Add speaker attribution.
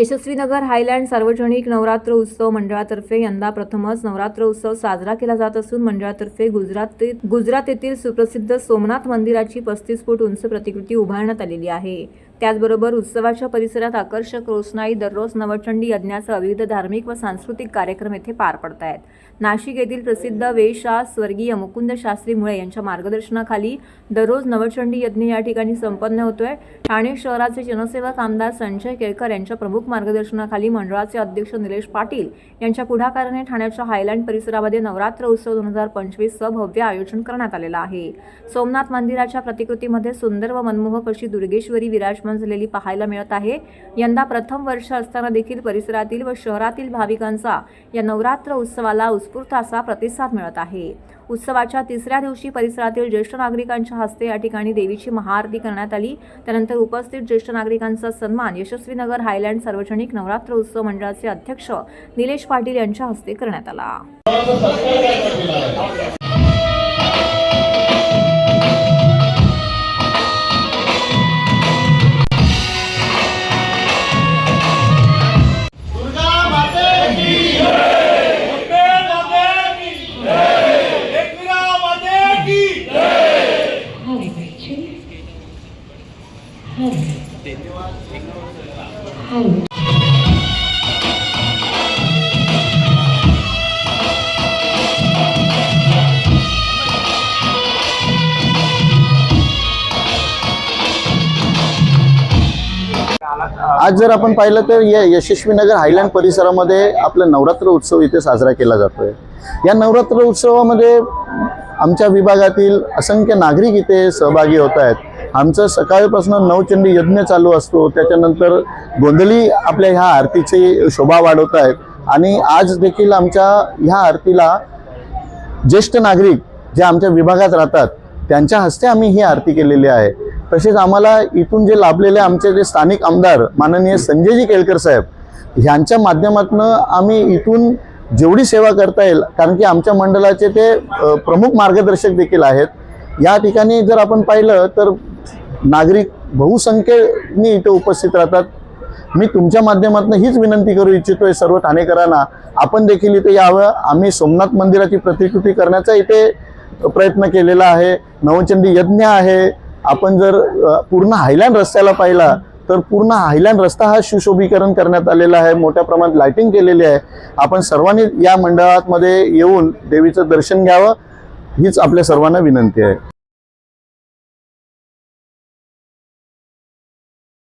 Speaker 1: यशस्वीनगर Highland सार्वजनिक नवरात्र उत्सव मंडळातर्फे यंदा प्रथमच नवरात्र उत्सव साजरा केला जात असून मंडळातर्फे गुजरात गुजरात येथील सुप्रसिद्ध सोमनाथ मंदिराची पस्तीस फूट उंच प्रतिकृती उभारण्यात आलेली आहे. त्याचबरोबर उत्सवाच्या परिसरात आकर्षक रोषणाई दररोज नवचंडी यज्ञासह विविध धार्मिक व सांस्कृतिक कार्यक्रम येथे पार पडत आहेत नाशिक येथील प्रसिद्ध वेशा स्वर्गीय मुकुंद शास्त्री मुळे यांच्या मार्गदर्शनाखाली दररोज नवचंडी यज्ञ या ठिकाणी संपन्न होतोय. ठाणे शहराचे जनसेवक आमदार संजय केळकर यांच्या प्रमुख मार्गदर्शनाखाली मंडळाचे अध्यक्ष निलेश पाटील यांच्या पुढाकाराने ठाण्याच्या हायलँड परिसरामध्ये नवरात्र उत्सव दोन हजार पंचवीसचं भव्य आयोजन करण्यात आलेलं आहे. सोमनाथ मंदिराच्या प्रतिकृतीमध्ये सुंदर व मनमोहक अशी दुर्गेश्वरी विराजमान झालेली पाहायला मिळत आहे. यंदा प्रथम वर्ष असताना देखील परिसरातील व शहरातील भाविकांचा या नवरात्र उत्सवाला उत्स्फूर्त असा प्रतिसाद मिळत आहे. उत्सवाच्या तिसऱ्या दिवशी परिसरातील ज्येष्ठ नागरिकांच्या हस्ते या ठिकाणी देवीची महाआरती करण्यात आली. त्यानंतर उपस्थित ज्येष्ठ नागरिकांचा सन्मान यशस्वीनगर हायलँड सार्वजनिक नवरात्र उत्सव मंडळाचे अध्यक्ष निलेश पाटील यांच्या हस्ते करण्यात आला.
Speaker 2: हो.
Speaker 3: आज जर आपण पाहिलं तर या यशस्वीनगर हायलँड परिसरामध्ये आपला नवरात्र उत्सव इथे साजरा केला जातोय. या नवरात्र उत्सवामध्ये आमच्या विभागातील असंख्य नागरिक इथे सहभागी होत आहेत. आमचं सकाळपासून नवचंडी यज्ञ चालू असतो. त्याच्यानंतर गोंधळी आपल्या ह्या आरतीची शोभा वाढवत आहेत. आणि आज देखील आमच्या ह्या आरतीला ज्येष्ठ नागरिक जे आमच्या विभागात राहतात त्यांच्या हस्ते आम्ही ही आरती केलेली आहे. तसेच आम्हाला इथून जे लाभलेले आमचे जे स्थानिक आमदार माननीय संजयजी केळकर साहेब ह्यांच्या माध्यमातून आम्ही इथून जेवढी सेवा करता येईल कारण की आमच्या मंडळाचे ते प्रमुख मार्गदर्शक देखील आहेत. या ठिकाणी जर आपण पाहिलं तर नागरिक बहुसंख्येने इथे उपस्थित राहतात. मी तुमच्या माध्यमातून हीच विनंती करू इच्छितोय सर्व ठाणेकरांना. आपण देखील इथे यावं. आम्ही सोमनाथ मंदिराची प्रतिकृती करण्याचा इथे प्रयत्न केलेला आहे. नवचंडी यज्ञ आहे. आपण जर पूर्ण हायलँड रस्त्याला पाहिला तर पूर्ण हायलँड रस्ता हा सुशोभीकरण करण्यात आलेला आहे. मोठ्या प्रमाणात लाइटिंग केलेली आहे. आपण सर्वांनी या मंडळात मध्ये येऊन देवीचं दर्शन घ्यावं हीच आपल्या सर्वांना विनंती आहे.